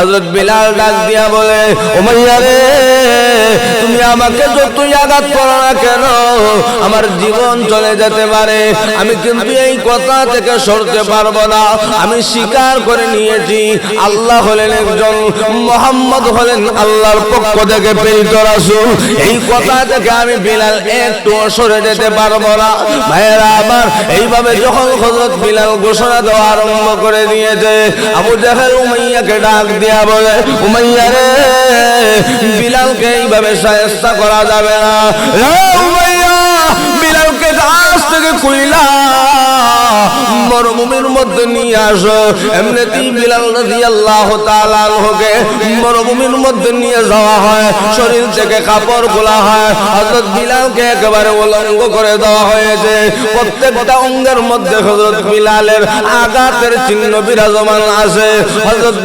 হযরত বিলাল ডাক দিয়া বলে, উমাইয়া রে, তুমি আমাকে যতই আঘাত করো না কেন? আমার জীবন চলে যেতে পারে। আমি কিন্তু এই কথা থেকে সরতে পারব না। আমি স্বীকার করে নিয়েছি, আল্লাহ হলেন একজন, মোহাম্মদ হলেন আল্লাহর পক্ষ থেকে প্রেরিত রাসূল। এই কথা থেকে আমি বিলাল একটু সরে যেতে পারব না। ভাইয়েরা, আমার এইভাবে যখন হযরত বিলাল ঘোষণা দেওয়া আরম্ভ করে দিয়েছে, আবু জাহেল উমাইয়াকে ডাক দিয়া বলে উমাইয়া রে বিলালকে এইভাবে সায়স্তা করা যাবে না। উমাইয়া বিলালকে গাছ থেকে খুইলা মরুভূমির মধ্যে নিয়ে আসো। এমনিতেই বিলাল মধ্যে নিয়ে যাওয়া হয়? শরীর থেকে কাপড় খোলা হয়। বিলালকে একেবারে উলঙ্গ করে দেওয়া হয়েছে। প্রত্যেকটা অঙ্গের মধ্যে হযরত বিলালের আঘাতের চিহ্ন বিরাজমান আছে। হযরত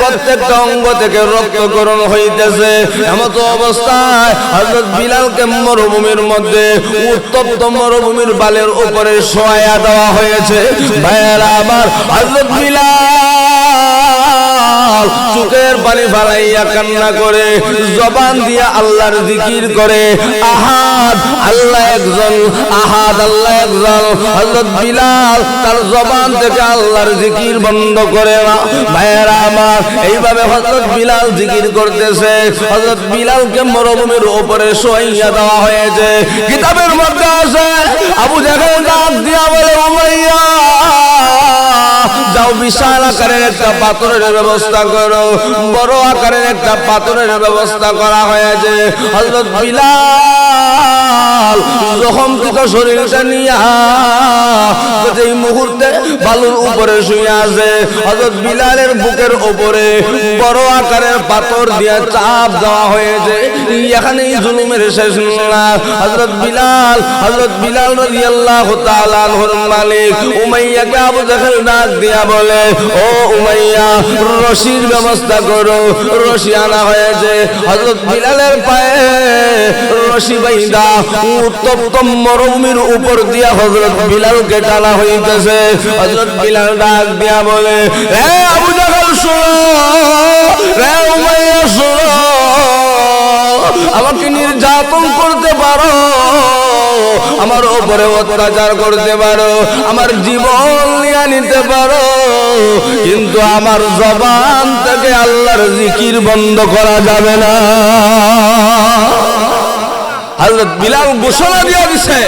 প্রত্যেকটা অঙ্গ থেকে রক্তকরণ হইতেছে। এমত অবস্থায় হযরত বিলালকে মরুভূমির মধ্যে উত্তপ্ত মরুভূমির বালের উপরে শোয়া দেওয়া হয়েছে। ভাইয়েরা আমার হযরত বিলাল চোখের পানি ফালাইয়া কান্না করে, জবান দিয়া আল্লাহর জিকির করে। আহাদ, আল্লাহ একজন, আহাদ, আল্লাহ একজন। হযরত বিলাল তার জবান থেকে আল্লাহর জিকির বন্ধ করে না। ভাইয়েরা আমার, এইভাবে হযরত বিলাল জিকির করতেছে। হযরত বিলালকে মরুভূমির উপরে শোয়াইয়া দেওয়া হয়েছে। কিতাবের মধ্যে আছে, আবু জাহেল ডাক দিয়া বলে, উমাইয়া যাও বিশাল আকারের একটা পাথরের ব্যবস্থা করো। বড় আকারের একটা পাথরের ব্যবস্থা করা হয়েছে। হযরত বিলাল যখন কৃত শরীরটা নিয়া যেই মুহূর্তে বালুর উপরে শুয়ে আছে। হযরত বিলালের বুকের উপরে বড় আকারের পাথর দিয়ে চাপ দেওয়া হয়েছে। এখানেই জুলুমের শেষ না হযরত বিলাল হযরত বিলাল রাদিয়াল্লাহু তাআলা আনহুর মালিক উমাইয়াকে আবু জাহেল ডাক দিয়া বলে, ও উমাইয়া, রশির ব্যবস্থা করো। রশি আনা হয়েছে। হযরত বিলালের পায়ে রশি বাইদা উত্তপ্ত মরুভূমির উপর দিয়া হযরত বিলালকে টানা হইতেছে। হযরত বিলাল ডাক দিয়া বলে হে আবু জাহেল, শোনো রে উমাইয়া, শোনো, আমাকে নির্যাতন করতে পারো। আমার ওপরে অত্যাচার করতে পারো, আমার জীবন নিয়ে নিতে পারো। কিন্তু আমার জবান থেকে আল্লাহর জিকির বন্ধ করা যাবে না। হযরত বিলাল ঘোষণা দিয়ে দিছে,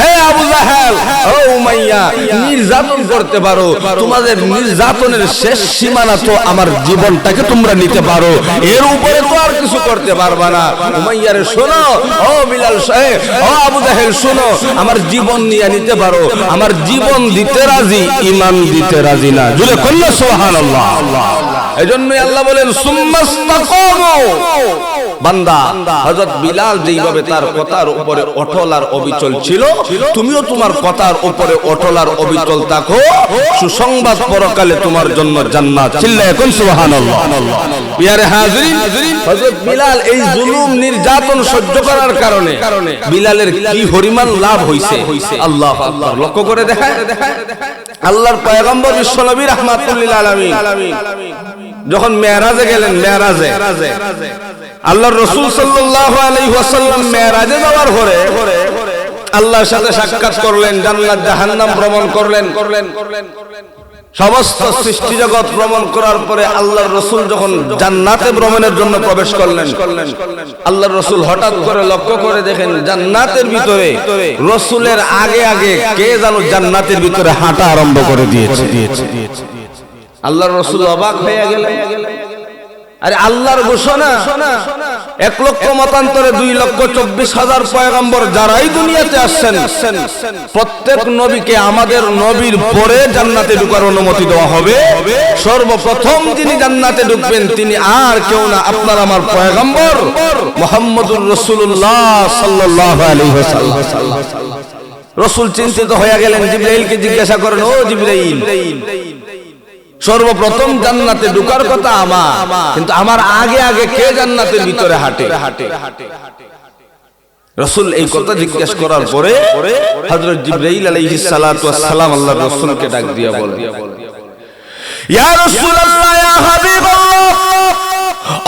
হে আবু জাহেল, ও উমাইয়া, নির্যাতন করতে পারো। তোমাদের নির্যাতনের শেষ সীমানা তো আমার জীবনটাকে তোমরা নিতে পারো। এর উপরে তো আর কিছু করতে পারবা না। উমাইয়ারে শোনো, ও বিলাল সাহেব, ও আবু জাহেল, শোনো, আমার জীবন নিয়ে নিতে পারো। আমার জীবন দিতে রাজি ইমান দিতে রাজি না। জুড়ে কন্যা, সুবহানাল্লাহ। এজন্যই আল্লাহ বলেন, সুম্মাস্তাকামু। বান্দা হযরত বিলাল যেইভাবে তার কথার উপরে অটল আর অবিচল ছিল তুমিও তোমার কথার উপরে অটল আর অবিচল থাকো সুসংবাদ পরকালে তোমার জন্য জান্নাত চিল্লায় এখন সুবহানাল্লাহ? বিয়ারে হাজিরিন হযরত বিলাল এই জুলুম নির্যাতন সহ্য করার কারণে বিলালের কি পরিমাণ লাভ হইছে? আল্লাহ আকবার। লক্ষ্য করে দেখায়? আল্লাহর পয়গম্বর বিশ্বনবী রাহমাতুল্লিল আলামিন। যখন মেরাজে গেলেন মেরাজে আল্লাহর রাসূল সাল্লাল্লাহু আলাইহি ওয়াসাল্লাম মেরাজে যাওয়ার পরে আল্লাহর সাথে সাক্ষাৎ করলেন, জান্নাত, জাহান্নাম ভ্রমণ করলেন করলেন করলেন। সমস্ত সৃষ্টি জগৎ ভ্রমণ করার পরে আল্লাহর রসুল যখন জান্নাতে ভ্রমণের জন্য প্রবেশ করলেন, আল্লাহর রসুল হঠাৎ করে লক্ষ্য করে দেখেন জান্নাতের ভিতরে রসুলের আগে আগে কে যেন জান্নাতের ভিতরে হাঁটা আরম্ভ করে দিয়েছে। আল্লাহর রসুল অবাক হয়ে গেলেন। আরে আল্লাহর ঘোষণা, এক লক্ষ মতান্তরে দুই লক্ষ চব্বিশ হাজার পয়গম্বর যারাই দুনিয়াতে আসছেন, প্রত্যেক নবীকে আমাদের নবীর পরে জান্নাতে ঢুকার অনুমতি দেওয়া হবে। সর্বপ্রথম যিনি জান্নাতে ঢুকবেন, তিনি আর কেউ না, আপনার আমার পয়গম্বর মোহাম্মদুর রসুল্লাহ সাল্লাহ রসুল চিন্তিত হয়ে গেলেন, জিব্রাইলকে জিজ্ঞাসা করেন, ও জিব্রাইল সর্বপ্রথম জান্নাতে ঢুকার কথা আমার। কিন্তু আমার আগে আগে কে জান্নাতের ভিতরে হাঁটে? হাঁটে রসুল এই কথা জিজ্ঞেস করার পরে হযরত জিবরাইল আলাইহিস সালাতু ওয়াস সালাম আল্লাহর রাসূলকে ডাক দিয়া বলে, ইয়া রাসূলুল্লাহ, ইয়া হাবিবাল্লাহ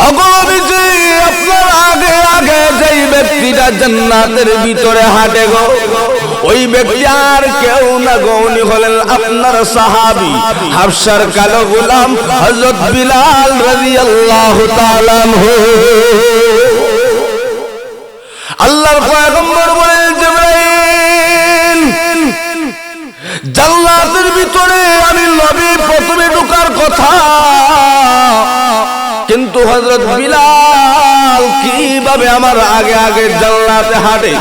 অগণবিজি আপনার আগে আগে যেই ব্যক্তিটা জান্নাতের ভিতরে হাঁটে গো ওই ব্যক্তি আর কেউ না গো, উনি হলেন আপনার সাহাবী। হাফসার কালো গোলাম হযরত বিলাল রাদিয়াল্লাহু আনহু। আল্লাহর পয়গম্বর বলেন, জিবরাইল ভিতরে আমি নবী প্রথমে ঢোকার কথা। কিন্তু হযরত বিলাল কীভাবে আমার আগে আগে জান্নাতে হাঁটে?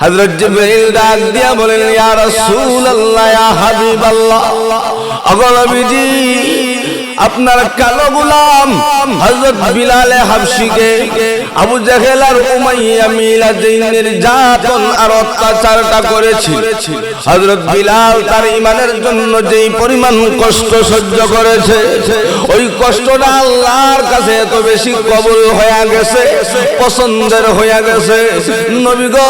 হযরত জিবরাইল ডাক দিয়া বলেন ইয়া রাসূলুল্লাহ ইয়া আপনার কালো গুলাম হযরত বিলাল হাবশিকে আবু জাহেল আর উমাইয়া মিলা যেই নির্যাতন আর অত্যাচারটা করেছে হযরত বিলাল তার ইমানের জন্য যেই পরিমাণ কষ্ট সহ্য করেছে, ওই কষ্টটা আল্লাহর কাছে এত বেশি কবুল হয়ে গেছে, পছন্দের হয়ে গেছে। নবী গো,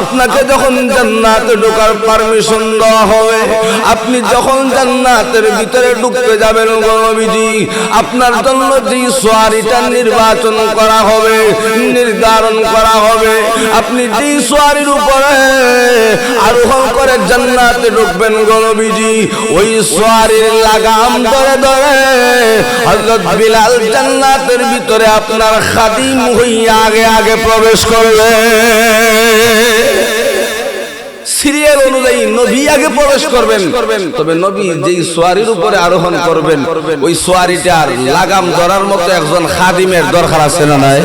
আপনাকে যখন জান্নাতে ঢোকার পারমিশন দেওয়া হবে, আপনি যখন জান্নাতের ভিতরে ঢুকতে যাবেন গো নবীজি, আপনার জন্য যে সোয়ারিটা নির্বাচন করা হবে, নির্ধারণ করা হবে, আপনি যে সোয়ারির উপরে আরোহণ করে জান্নাতে ঢুকবেন গো নবীজি, ওই সোয়ারির লাগাম ধরে ধরে হযরত বিলাল জান্নাতের ভিতরে আপনার খাদিম হইয়া আগে আগে প্রবেশ করবে সিরিয়াল অনুযায়ী নবী আগে প্রবেশ করবেন। তবে নবী যেই সোয়ারির উপরে আরোহণ করবেন, ওই সোয়ারিটার লাগাম ধরার মতো একজন খাদিমের দরকার আছে না নাই?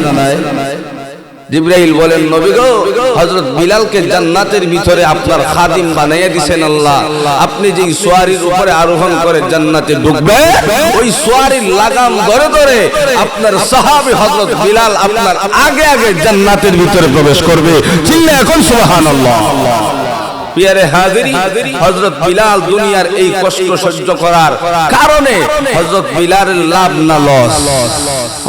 জিব্রাইল বলেন, নবী গো, হযরত বিলালকে জান্নাতের ভিতরে আপনার খাদিম বানাইয়া দিবেন আল্লাহ। আপনি যেই সোয়ারির উপরে আরোহণ করে জান্নাতে ঢুকবে ওই সোয়ারির লাগাম ধরে ধরে আপনার সাহাবী হযরত বিলাল আপনার আগে আগে জান্নাতের ভিতরে প্রবেশ করবে। চিল্লা এখন সুবহানাল্লাহ। পিয়ারে হাজিরি হযরত বিলাল দুনিয়ার এই কষ্ট সহ্য করার কারণে হযরত বিলালের লাভ না লস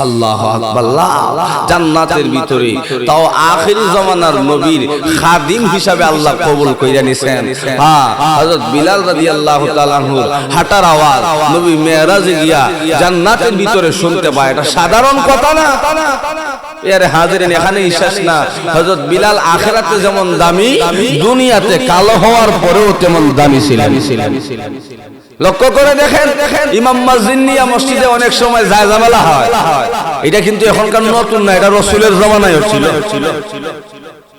আল্লাহু আকবার লাভ। জান্নাতের ভিতরে। তাও আখিরি জামানার নবীর খাদিম হিসাবে আল্লাহ কবুল কইরা নিছেন। হ্যাঁ হযরত বিলাল রাদিয়াল্লাহু তাআলা আনহুর হাঁটার আওয়াজ নবী মেরাজে গিয়া জান্নাতের ভিতরে শুনতে পায়। এটা সাধারণ কথা না। এর হাজিরিন এখানে শেষ না। হযরত বিলাল আখিরাতে যেমন দামি দুনিয়াতে কালো হওয়ার পরেও তেমন দামি ছিলেন। লক্ষ্য করে দেখেন ইমাম মাজিন্নিয়া মসজিদে অনেক সময় যায় ঝামেলা হয়। এটা কিন্তু এখনকার নতুন না এটা রসুলের জমানায় ছিল।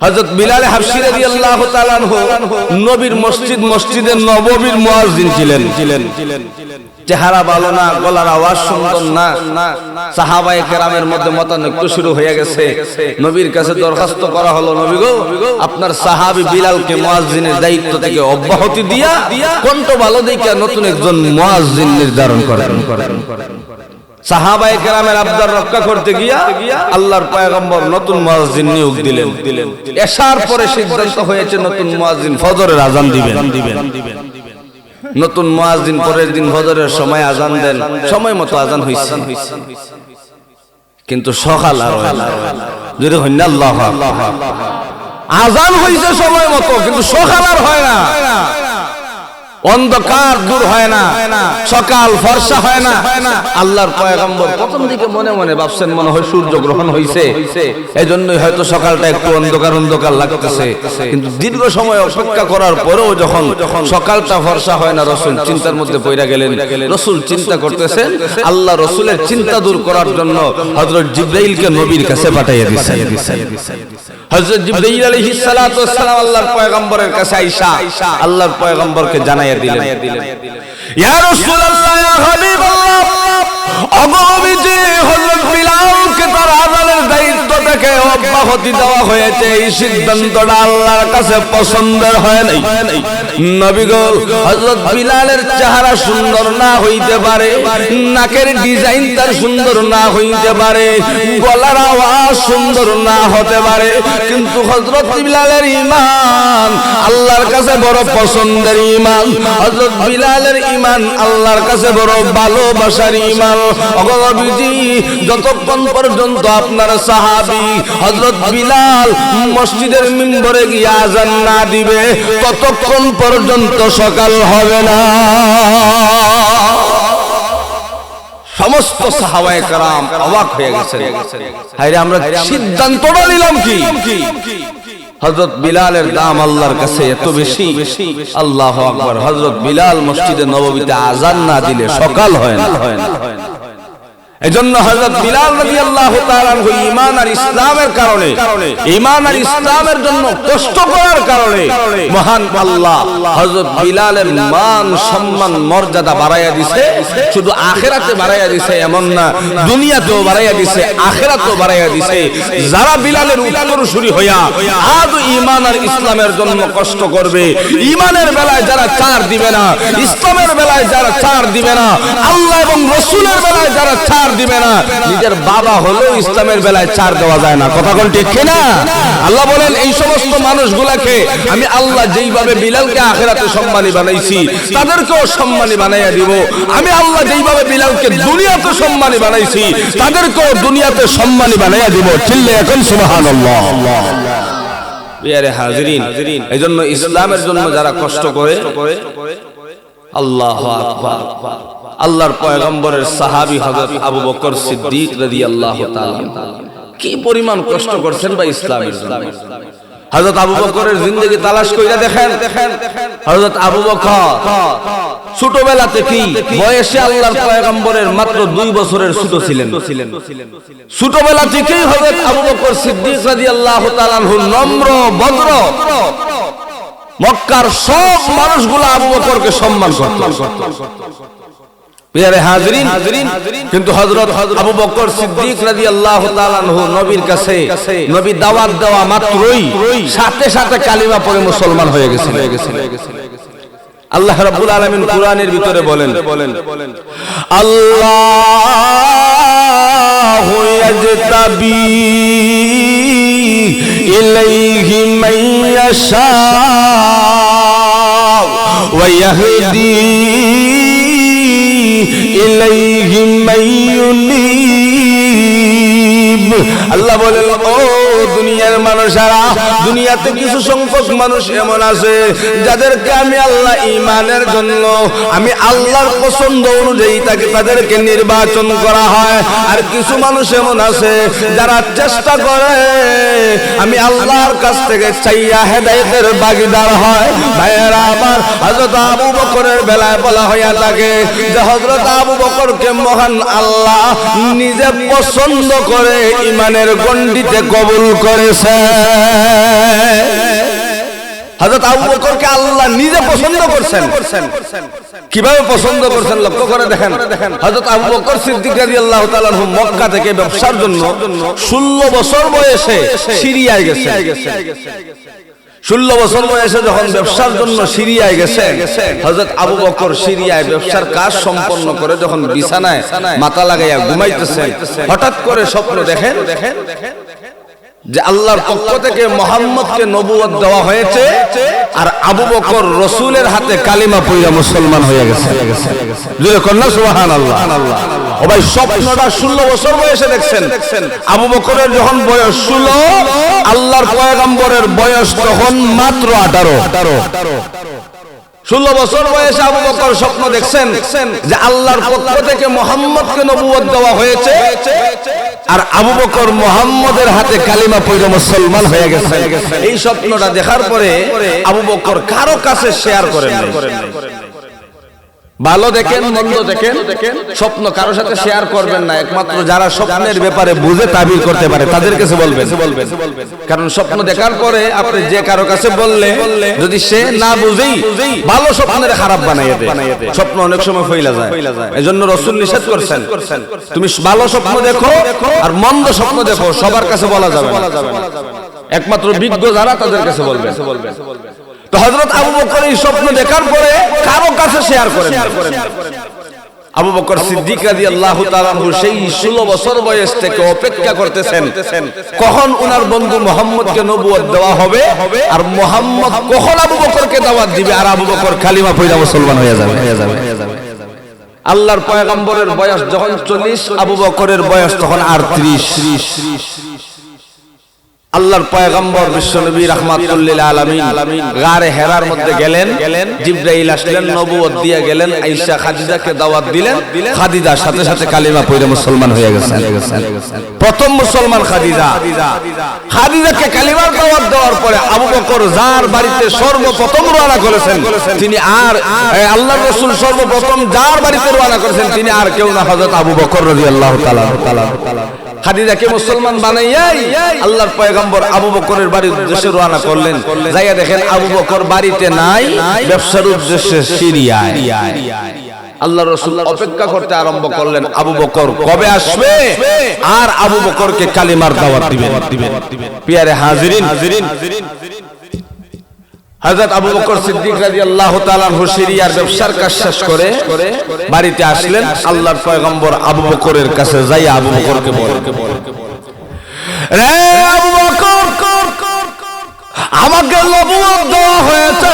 হযরত বিলাল হাফসি রাদিয়াল্লাহু তাআলা নবীর মসজিদ মসজিদের নববীর মুয়াজ্জিন ছিলেন ছিলেন। চেহারা ভালো না, গলার আওয়াজ সুন্দর না। সাহাবায়ে কেরামের মধ্যে মতানৈক্য শুরু হয়ে গেছে। নবীর কাছে দরখাস্ত করা হলো, নবী গো, আপনার সাহাবী বিলালকে মুয়াজ্জিনের দায়িত্ব থেকে অব্যাহতি দিয়া, কণ্ঠ ভালো দেখিয়া নতুন একজন মুয়াজ্জিন নির্ধারণ করেন। সাহাবায়ে কেরামের আবদার রক্ষা করতে গিয়া আল্লাহর পয়গম্বর নতুন মুয়াজ্জিন নিয়োগ দিলেন। এশার পরে সিদ্ধান্ত হয়েছে, নতুন মুয়াজ্জিন ফজরের আজান দিবেন। দিবেন নতুন মুয়াজ্জিন পরের দিন ফজরের সময় আজান দেন। সময় মতো আজান হইছে। কিন্তু সকাল আর। যদি আজান হইছে সময় মতো, কিন্তু সকাল আর হয় না। অন্ধকার দূর হয় না, সকাল ফর্সা হয় না। আল্লাহর পয়গম্বর প্রথম দিকে মনে মনে ভাবছেন, মনে হয় সূর্য গ্রহণ হইছে। এই জন্যই হয়তো সকালটা একটু অন্ধকার অন্ধকার লাগতেছে। কিন্তু দীর্ঘ সময় অপেক্ষা করার পরেও যখন সকালটা ফর্সা হয় না, রসুল চিন্তার মধ্যে পড়ে গেলেন। রসুল চিন্তা করতেছেন, আল্লাহ রসুলের চিন্তা দূর করার জন্য হযরত জিব্রাইলকে নবীর কাছে পাঠাইয়া দিয়েছেন হযরত জিবরাইল আলাইহিস সালাতু ওয়াস সালাম আল্লাহর পয়গম্বরের কাছে আইসা, আল্লাহর পয়গম্বরকে জানাইয়া দিলেন। ইয়া রাসূলুল্লাহ ইয়া হাবিবাল্লাহ অগণবিজি হযরত বিলালকে তার আযানের দায়িত্ব থেকে অব্যাহতি দেওয়া হয়েছে। এই সিদ্ধান্তটা আল্লাহর কাছে পছন্দের হয় নাই। নবী গো, হযরত বিলালের চেহারা সুন্দর না হইতে পারে, নাকের ডিজাইন তার সুন্দর না হইতে পারে, গলার আওয়াজ সুন্দর না হতে পারে, কিন্তু হযরত বিলালের ঈমান আল্লাহর কাছে বড় পছন্দের ঈমান। হযরত বিলালের ঈমান আল্লাহর কাছে বড় ভালোবাসার ঈমান। অগণবিজি যতক্ষণ পর্যন্ত আপনার সাহাবী বিলাল মসজিদের মিম্বরে গিয়ে আজান না দিবে। ততক্ষণ পর্যন্ত সকাল হবে না। সমস্ত সাহাবায়ে কারাম অবাক হয়ে আমরা সিদ্ধান্তটা নিলাম কি? হযরত বিলালের দাম আল্লাহর কাছে এত বেশি। আল্লাহু হযরত বিলাল মসজিদে নববীতে আজান না দিলে সকাল হয় না হয় না। এজন্য হযরত বিলাল রাদিয়াল্লাহু তাআলা আনহু ঈমান আর ইসলামের কারণে ঈমান আর ইসলামের জন্য কষ্ট করার কারণে মহান আল্লাহ হযরত বিলালের মান সম্মান মর্যাদা বাড়াইয়া দিছে শুধু আখিরাতে বাড়াইয়া দিছে এমন না দুনিয়াতেও বাড়াইয়া দিছে আখিরাতেও বাড়াইয়া দিছে। যারা বিলালের উত্তরসূরি হইয়া আজ ঈমান আর ইসলামের জন্য কষ্ট করবে। ঈমানের বেলায় যারা চার দিবে না ইসলামের বেলায় যারা চার দিবে না। আল্লাহ এবং রসুলের বেলায় যারা চার দিবে না। নিজের বাবা হলেও ইসলামের বেলায় চার দেওয়া যায় না। কথা কোন ঠিক কিনা? আল্লাহ বলেন এই সমস্ত মানুষগুলাকে আমি আল্লাহ যেইভাবে বিলালকে আখেরাতে সম্মানী বানাইছি তাদেরকেও সম্মানী বানাইয়া দিব। আমি আল্লাহ যেইভাবে বিলালকে দুনিয়াতে সম্মানী বানাইছি তাদেরকেও দুনিয়াতে সম্মানী বানাইয়া দিব। চিল্লে এখন? সুবহানাল্লাহ। ইয়ারে হাজিরিন এই জন্য ইসলামের জন্য যারা কষ্ট করে আল্লাহ আল্লাহর পয়গম্বরের সাহাবী হযরত আবু বকর সিদ্দিক রাদিয়াল্লাহু তাআলা কি পরিমাণ কষ্ট করছেন বা ইসলামের জন্য। হযরত আবু বকরের জিন্দেগি তালাশ কইরা দেখেন, হযরত আবু বকর ছোটবেলা থেকেই বয়সে আল্লাহর পয়গম্বরের মাত্র দুই বছরের ছোট ছিলেন। ছোটবেলা থেকেই হযরত আবু বকর সিদ্দিক রাদিয়াল্লাহু তাআলা নম্র, ভদ্র। মক্কার সব মানুষগুলো আবু বকরকে সম্মান কিন্তু হযরত আবু বকর সিদ্দিক রাদিয়াল্লাহু তাআলা আনহু নবীর কাছে নবী দাওয়াত দেওয়া মাত্রই সাথে সাথে কালিমা পড়ে মুসলমান হয়ে গেছিল আল্লাহ রাব্বুল আলামিন কোরআনের ভিতরে বলেন, আল্লাহু ইয়াজতাবি ইয়াশা ওয়া ইয়াহদি ইলাইহি মান ইউনিব আল্লাহ বলেন ও দুনিয়ার মানুষেরা, দুনিয়াতে কিছু সংখ্যক মানুষ এমন আছে, যাদেরকে আমি আল্লাহ ইমানের জন্য, আমি আল্লাহর পছন্দ অনুযায়ী তাকে তাদেরকে নির্বাচন করা হয়। আর কিছু মানুষ এমন আছে, যারা চেষ্টা করে, আমি আল্লাহর কাছ থেকে চাইয়া হেদায়েতের বাগিদার হয়। ভাইয়েরা, আমার হযরত আবু বকরের বেলায় বলা হইয়া থাকে যে, হযরত আবু বকরকে মহান আল্লাহ নিজে পছন্দ করে ইমানের গণ্ডিতে কবুল করেছে। হযরত আবু বকরকে আল্লাহ নিজে পছন্দ করছেন। কীভাবে পছন্দ করছেন? লক্ষ্য করে দেখেন। আবু বকর সিদ্দিক মক্কা থেকে ব্যবসার জন্য 16 বছর বয়সে সিরিয়ায় গেছে বছর বয়সে যখন ব্যবসার জন্য সিরিয়ায় গেছে হজরত আবু বকর সিরিয়ায় ব্যবসার কাজ সম্পন্ন করে যখন বিছানায় মাথা লাগাইয়া ঘুমাইতেছে হঠাৎ করে স্বপ্ন দেখেন যে আল্লাহর পক্ষ থেকে মোহাম্মদকে নবুয়ত দেওয়া হয়েছে আর আবু বকর রসুলের হাতে কালিমা পইরা মুসলমান হয়ে গেছে। কন্যা সুবহান আল্লাহ ও ভাই স্বপ্নটা ষোলো বছর বয়সে দেখছেন। আবু বকরের যখন বয়স ষোলো আল্লাহর পয়গম্বরের বয়স তখন মাত্র আঠারো। ষোলো বছর বয়সে আবু বকর স্বপ্ন দেখছেন যে আল্লাহর পক্ষ থেকে মোহাম্মদকে নবুয়ত দেওয়া হয়েছে আর আবু বকর মোহাম্মদের হাতে কালিমা পৈর মুসলমান হয়ে গেছে। এই স্বপ্নটা দেখার পরে আবু বকর কারও কাছে শেয়ার করেন ভালো দেখেন মন্দ দেখেন স্বপ্ন কারোর সাথে শেয়ার করবেন না একমাত্র যারা স্বপ্নের ব্যাপারে বুঝে তাবির করতে পারে তাদের কাছে বলবেন। কারণ স্বপ্ন দেখার পরে আপনি যে কারও কাছে বললে যদি সে না বুঝেই ভালো স্বপ্নের খারাপ বানাইয়ে দেয়। স্বপ্ন অনেক সময় ফইলা যায়। এই জন্য রসুল নিষেধ করছেন। তুমি ভালো স্বপ্ন দেখো আর মন্দ স্বপ্ন দেখো সবার কাছে বলা যাবে একমাত্র বিজ্ঞ যারা তাদের কাছে বলবে তো হজরত আবু বকর এই স্বপ্ন দেখার পরে কারও কাছে শেয়ার করেন আবু বকর সিদ্দিক রাজি আল্লাহ সেই ষোলো বছর বয়স থেকে অপেক্ষা করতেছেন, কখন ওনার বন্ধু মোহাম্মদকে নবুয়ত দেওয়া হবে আর মোহাম্মদ কখন আবু বকরকে দাওয়াত দিবে আর আবু বকর খালিমা পয়লা মুসলমান হয়ে যাবে হয়ে যাবে। আল্লাহর পয়গম্বরের বয়স যখন চল্লিশ, আবু বকরের বয়স তখন আটত্রিশ। আল্লাহর পয়গম্বর বিশ্বনবী রাহমাতুল্লিল আলামিন গারে হেরার মধ্যে গেলেন জিব্রাইল আসলেন গেলেন খাদিজাকে দাওয়াত দিলেন খাদিজার সাথে সাথে কালিমা পড়ে মুসলমান হয়ে প্রথম মুসলমান খাদিজা। খাদিজাকে কালিমার দাওয়াত দেওয়ার পরে আবু বকর যার বাড়িতে সর্বপ্রথম রওনা করেছেন তিনি আর এ, আল্লাহর রাসূল সর্বপ্রথম যার বাড়িতে রওনা করেছেন তিনি আর কেউ না হযরত আবু বকর রাদিয়াল্লাহু তাআলা। খাদিজাকে মুসলমান বানাইয়াই আল্লাহর পয়গম্বর আবু বকরের বাড়ির উদ্দেশ্যে রওনা করলেন। যাইয়া দেখেন আবু বকর বাড়িতে নাই, ব্যবসার উদ্দেশ্যে সিরিয়ায়। আল্লাহ রসুল অপেক্ষা করতে আরম্ভ করলেন, আবু বকর কবে আসবে? আর আবু বকরকে কালিমার দাওয়াত দিবেন। পিয়ারে হাজিরিন হাজিরিন হযরত আবু বকর সিদ্দিক রাদিয়াল্লাহু তাআলা হুশিরিয়ার ব্যবসার কাজ শেষ করে বাড়িতে আসলেন। আল্লাহর পয়গম্বর আবু বকরের কাছে যাই আবু বকরকে বলে রে আবু বকর! আমাকে নবুয়ত দেওয়া হয়েছে।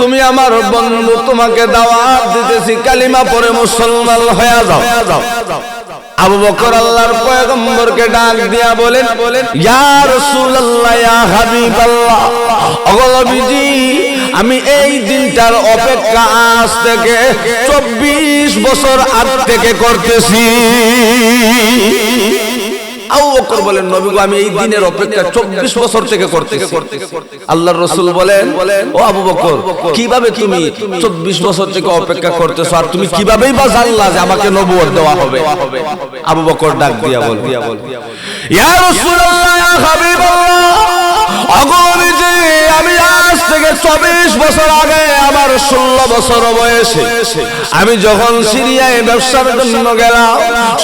তুমি আমার বন্ধু তোমাকে দাওয়াত দিতেছি। কালিমা পরে মুসলমান হয়ে যাও। আবু বকর আল্লাহর পয়গম্বরকে ডাক দিয়া বলেন বলেন ইয়া রাসূলুল্লাহ, ইয়া হাবিবাল্লাহ ওগো নবীজি, আমি এই দিনটার অপেক্ষা আজ থেকে চব্বিশ বছর আগ থেকে করতেছি। আবু বকর বলেন, নবী আমি এই দিনের অপেক্ষা 24 বছর থেকে করতেছি। আল্লাহর রাসূল বলেন, ও আবু বকর, কীভাবে তুমি 24 বছর থেকে অপেক্ষা করতেছো? আর তুমি কিভাবেই বা জানলা যে আমাকে নবুয়ত দেওয়া হবে? আবু বকর ডাক দিয়া বল ইয়া রাসূলুল্লাহ, হাবিবাল্লাহ অগণি যে আমি আজ থেকে চব্বিশ বছর আগে আমার ষোলো বছর বয়সে, আমি যখন সিরিয়ায় ব্যবসার জন্য গেলাম,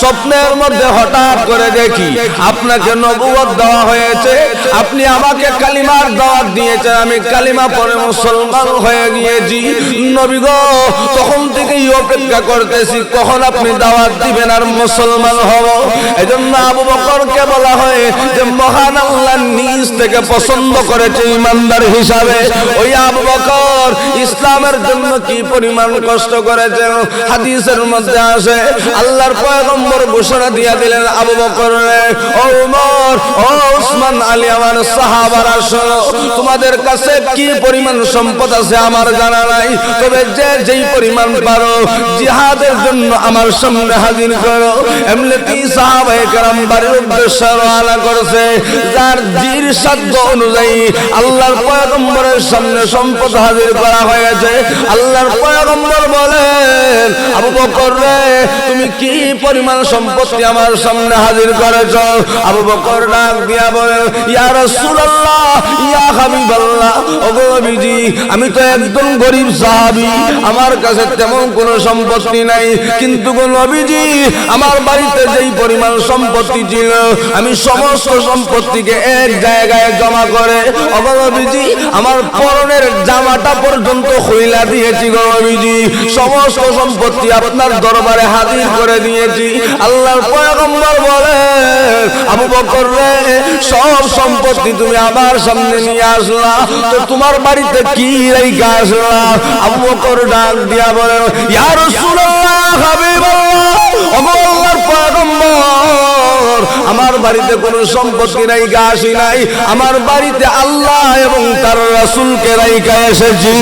স্বপ্নের মধ্যে হঠাৎ করে দেখি আপনাকে দেওয়া হয়েছে, আপনি আমাকে কালিমার দাওয়াত দিয়েছেন, আমি কালিমা পরে মুসলমান হয়ে গিয়েছি। নবী তখন থেকেই অপেক্ষা করতেছি, কখন আপনি দাওয়াত দিবেন আর মুসলমান হব? এজন্য আবু বকরকে বলা হয় যে মহান আল্লাহ নিজ থেকে পছন্দ করেছে ইমানদার হিসাবে। ওই আবু বকর ইসলামের জন্য কি পরিমাণ কষ্ট করেছে? হাদিসের মধ্যে আসে, আল্লাহর পয়গম্বর ঘোষণা দিয়া দিলেন আবু বকর ও উমর, ও উসমান আলী, আমার সাহাবারা শোনো, তোমাদের কাছে কি পরিমাণ সম্পদ আছে আমার জানা নাই। তবে যে যেই পরিমাণ পারো, জিহাদের জন্য আমার সামনে হাজির করো। এমনিতেই সাহাবায়ে কেরাম বাড়ির উদ্দেশ্যে রওনা করেছে। যার জির সাধ্য অনুযায়ী আল্লাহর পয়গম্বরের সামনে সম্পদ হাজির করা হয়েছে। আল্লাহর পয়গম্বর বলেন, আবু বকর রে, তুমি কি পরিমাণ সম্পত্তি আমার সামনে হাজির করেছ? আবু বকর ডাক দিয়া বলেন, ইয়া ইয়া হাবিবাল্লাহ আমি তো একদম গরিব সাহাবী, আমার কাছে তেমন কোনো সম্পত্তি নাই। কিন্তু গো নবীজি, আমার বাড়িতে যেই পরিমাণ সম্পত্তি ছিল, আমি সমস্ত সম্পত্তিকে এক জায়গায় জমা করে নবীজি আমার পরনের জামাটা পর্যন্ত খইলা দিয়েছি গো নবীজি সমস্ত সম্পত্তি আপনার দরবারে হাজির করে দিয়েছি। আল্লাহর পয়গম্বর বলেন, আবু বকর রে, সব সম্পত্তি তুমি আমার সামনে নিয়ে আসলা। তো তোমার বাড়িতে কি রেখে আসলা? আবু বকর ডাক দিয়া বলেন, ইয়া রাসূলুল্লাহ, হাবিবাল্লাহ। পয়গম্বর আমার বাড়িতে কোনো সম্পত্তি নাই গাছি নাই। আমার বাড়িতে আল্লাহ এবং তার রাসূলকে রাইখা এসেছি।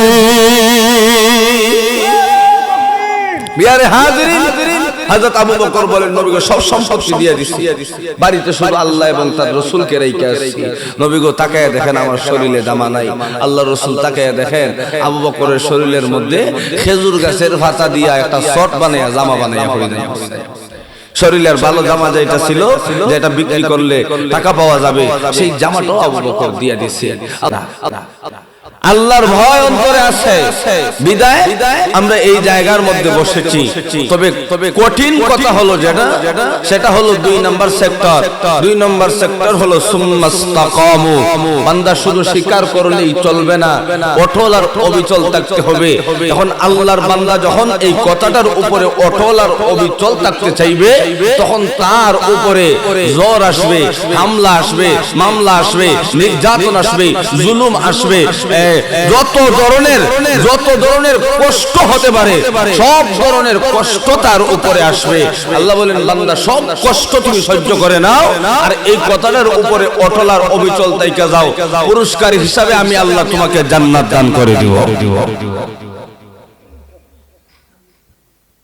বিয়ারে হাজিরিন, হযরত আবু বকর বলেন নবীকে সব সম্পত্তি দিয়ে দিছি। বাড়িতে শুধু আল্লাহ এবং তার রাসূলকে রেখে আসছি নবী গো তাকায় দেখেন, আমার শরীরে জামা নাই। আল্লাহ রাসূল তাকায় দেখেন, আবু বকরের শরীরের মধ্যে খেজুর গাছের পাতা দিয়া একটা শর্ট বানায়া জামা বানায়া পরিধান করছে শরীরের ভালো জামা যেটা ছিল যেটা বিক্রি করলে টাকা পাওয়া যাবে সেই জামাটাও আবু বকর আল্লাহ দিছে আল্লাহর ভয় অন্তরে আছে। বিদায়? আমরা এই জায়গার মধ্যে বসেছি। তবে তবে কঠিন কথা হলো যেটা সেটা হলো দুই নম্বর সেক্টর। দুই নম্বর সেক্টর হলো সুম্মাস্তাকামু বান্দা শুধু স্বীকার করলেই চলবে না। অটল আর অবিচল থাকতে হবে। এখন আল্লাহর বান্দা যখন এই কথাটার উপরে অটল আর অবিচল থাকতে চাইবে তখন তার উপরে জ্বর আসবে হামলা আসবে মামলা আসবে নির্যাতন আসবে জুলুম আসবে যত ধরনের যত ধরনের কষ্ট হতে পারে, সব ধরনের কষ্ট তার উপরে আসবে। আল্লাহ বলেন, বান্দা, সব কষ্ট তুমি সহ্য করে নাও, আর এই কথাটার উপরে অটল আর অবিচল তাইকা যাও। পুরস্কার হিসাবে আমি আল্লাহ তোমাকে জান্নাত দান করে দিব।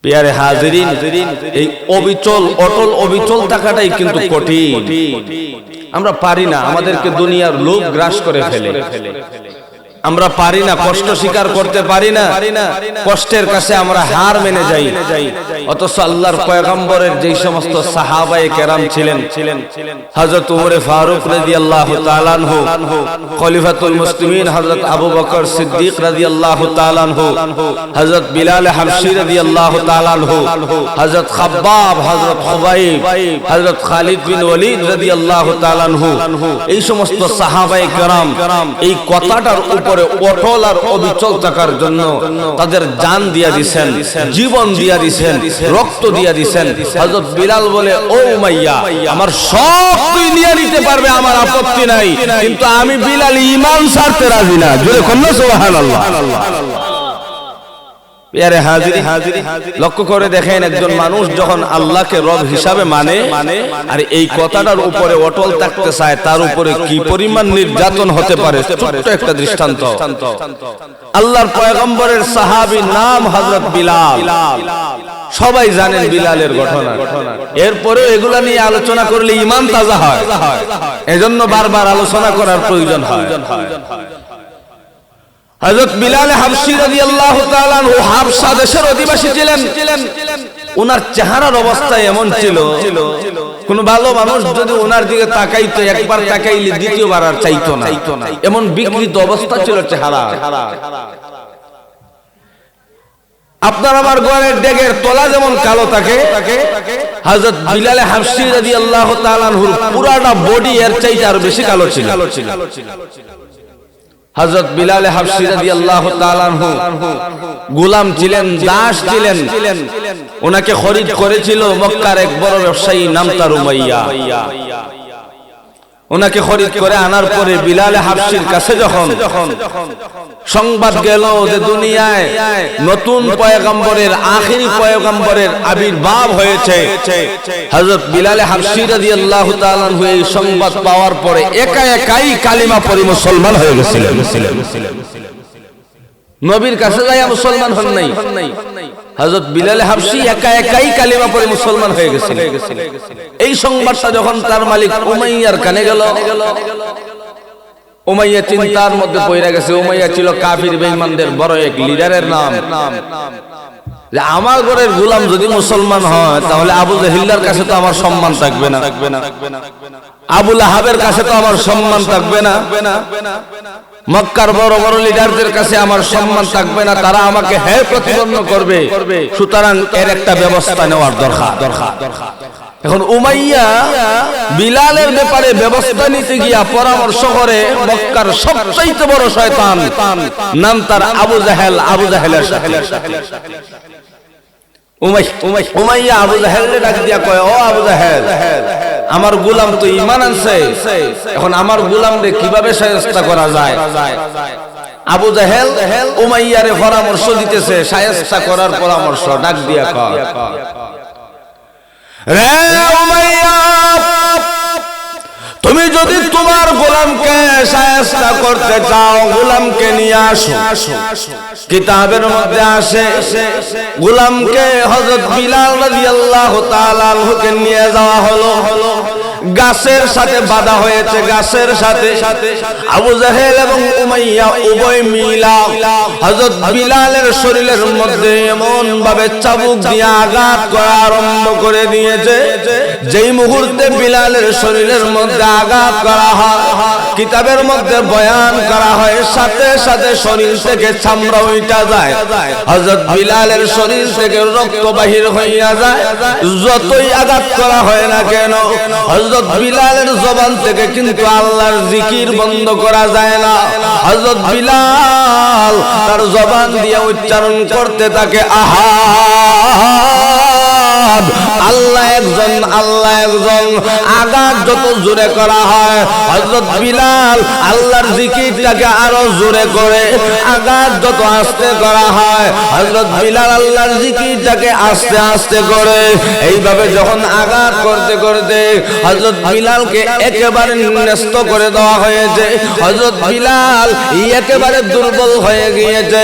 পেয়ারে হাজিরিন, এই অবিচল, অটল, অবিচল থাকাটাই কিন্তু কঠিন। আমরা পারি না, আমাদেরকে দুনিয়ার লোভ গ্রাস করে ফেলে। আমরা পারি না কষ্ট স্বীকার করতে পারি না কষ্টের কাছে আমরা হার মেনে যাই। অথচ আল্লাহর পয়গম্বরের যেই সমস্ত সাহাবায়ে কেরাম ছিলেন হযরত উমরে ফারুক রাদিয়াল্লাহু তাআলা আনহু খলিফাতুল মুসলিমিন হযরত আবু বকর সিদ্দিক রাদিয়াল্লাহু তাআলা আনহু হযরত বিলাল হাবশি রাদিয়াল্লাহু তাআলা আনহু হযরত খাব্বাব হযরত খুবাইব হযরত খালিদ বিন ওয়ালিদ রাদিয়াল্লাহু তাআলা আনহু। এই সমস্ত সাহাবায়ে কেরাম এই কথাটার উপরে অটল আর অবিচল থাকার জন্য তাদের জান দিয়া দিছেন, জীবন দিয়া দিছেন, রক্ত দিয়া দিছেন। হযরত বিলাল বলে, ও উমাইয়া, আমার সব তুই নিয়ে নিতে পারবে, আমার আপত্তি নাই। কিন্তু আমি বিলাল ইমান ছাড়তে রাজি না। জোরে কন্যা, সুবহানাল্লাহ। হাজিরি হাজিরি লক্ষ্য করে দেখেন একজন মানুষ যখন আল্লাহকে রব হিসাবে মানে মানে আর এই কথাটার উপরে অটল থাকতে চায় তার উপরে কি পরিমাণ নির্যাতন হতে পারে? ছোট্ট একটা দৃষ্টান্ত। আল্লাহর পয়গম্বরের সাহাবী নাম হযরত বিলাল। সবাই জানেন বিলালের ঘটনা। এরপরেও এগুলা নিয়ে আলোচনা করলে ইমান তাজা হয়। এজন্য বারবার আলোচনা করার প্রয়োজন হয়। হযরত বিলাল রাদিয়াল্লাহু তাআলা আনহু হাবশা দেশের অধিবাসী ছিলেন। ওনার চেহারার অবস্থা এমন ছিল, কোন ভালো মানুষ যদি ওনার দিকে তাকাইতো, একবার তাকাইলে দ্বিতীয়বার আর চাইতো না। এমন বিকৃত অবস্থা ছিল চেহারা। আপনার আমার গোয়ালের ডেগের তলা যেমন কালো থাকে, হযরত বিলাল রাদিয়াল্লাহু তাআলা আনহুর পুরাটা বডি এর চাইতে আরও বেশি কালো ছিল। হযরত বিলাল গুলাম আনহু। গোলাম ছিলেন, দাস ছিলেন। ওনাকে খরিদ করেছিল মক্কার এক বড় ব্যবসায়ী, নাম তার উমাইয়া। ওনাকে খরিদ করে আনার পরে বিলাল হাবশির কাছে যখন সংবাদ গেল যে দুনিয়ায় নতুন পয়গম্বরের, আখিরি পয়গম্বরের আবির্ভাব হয়েছে। হযরত বিলাল হাবশি রাদিয়াল্লাহু তাআলা আনহু এই সংবাদ পাওয়ার পরে একা একাই কালিমা পড়ে মুসলমান হয়ে গেছিলেন। নবীর কাছে যাইয়া মুসলমান হন নাই। হযরত বিলাল হাবশি একা একাই কালিমা পড়ে মুসলমান হয়ে গেছিলেন এই সংবাদটা যখন তার মালিক উমাইয়ার কানে গেল, উমাইয়া চিন্তার মধ্যে পড়ে গেছে। উমাইয়া ছিল কাফির বেঈমানদের বড় এক লিডারের নাম। যে আমার ঘরের গোলাম যদি মুসলমান হয়, তাহলে আবু জাহিল্লার কাছে তো আমার সম্মান থাকবে না। আবুল আহাবের কাছে তো আমার সম্মান থাকবে না। মক্কার বড় বড় লিডারদের কাছে আমার সম্মান থাকবে না, তারা আমাকে হে প্রতিপন্ন করবে। সুতরাং এর একটা ব্যবস্থা নেওয়ার দরকার দরকার। এখন উমাইয়া বিলালের ব্যাপারে ব্যবস্থা নিতে গিয়া পরামর্শ করে, মক্কার সবচাইতে বড় শয়তান, নাম তার আবু জাহেল, আবু জাহেলের সাথে। উমাইয়া আবু জাহেলকে ডাক দিয়া কয়, ও আবু জাহেল, আমার গোলাম তো ইমান আনছে। এখন আমার গোলাম রে কীভাবে সায়স্তা করা যায়? আবু জাহেল উমাইয়ারে পরামর্শ দিতেছে, সায়স্তা করার পরামর্শ, ডাক দিয়া কয়, রে উমাইয়া তুমি যদি তোমার গোলামকে সায়স্তা করতে চাও, গোলামকে নিয়ে আসো। কিতাবের মধ্যে আসে, গোলামকে হযরত বিলাল রাদিয়াল্লাহু তাআলা আনহুকে নিয়ে যাওয়া হলো। গাছের সাথে বাধা হয়েছে, গাছের সাথে। আবু জাহেল এবং উমাইয়া উভয় মিলা। হযরত বিলালের শরীরের মধ্যে এমন ভাবে চাবুক দিয়ে আঘাত করা আরম্ভ করে দিয়েছে, যেই মুহূর্তে বিলালের শরীরের মধ্যে আঘাত করা হয়, কিতাবের মধ্যে বয়ান করা হয়, সাথে সাথে শরীর থেকে চামড়া উইটা যায়। হযরত বিলালের শরীর থেকে রক্ত বাহির হইয়া যায়, যতই আঘাত করা হয় না কেন হযরত বিলালের জবান থেকে কিন্তু আল্লাহর জিকির বন্ধ করা যায় না। হজরত বিলাল তার জবান দিয়ে উচ্চারণ করতে থাকে আহা আল্লাহ একজন আল্লাহ একজন। আঘাত যত জোরে করা হয়, হযরত বিলাল আল্লাহর জিকিরটাকে আরও জোরে করে। আঘাত যত আস্তে করা হয়, হযরত বিলাল আল্লাহর জিকিরটাকে আস্তে আস্তে করে। এইভাবে যখন আঘাত করতে করতে হযরত বিলালকে একেবারে ন্যস্ত করে দেওয়া হয়েছে, হযরত বিলাল একেবারে দুর্বল হয়ে গিয়েছে।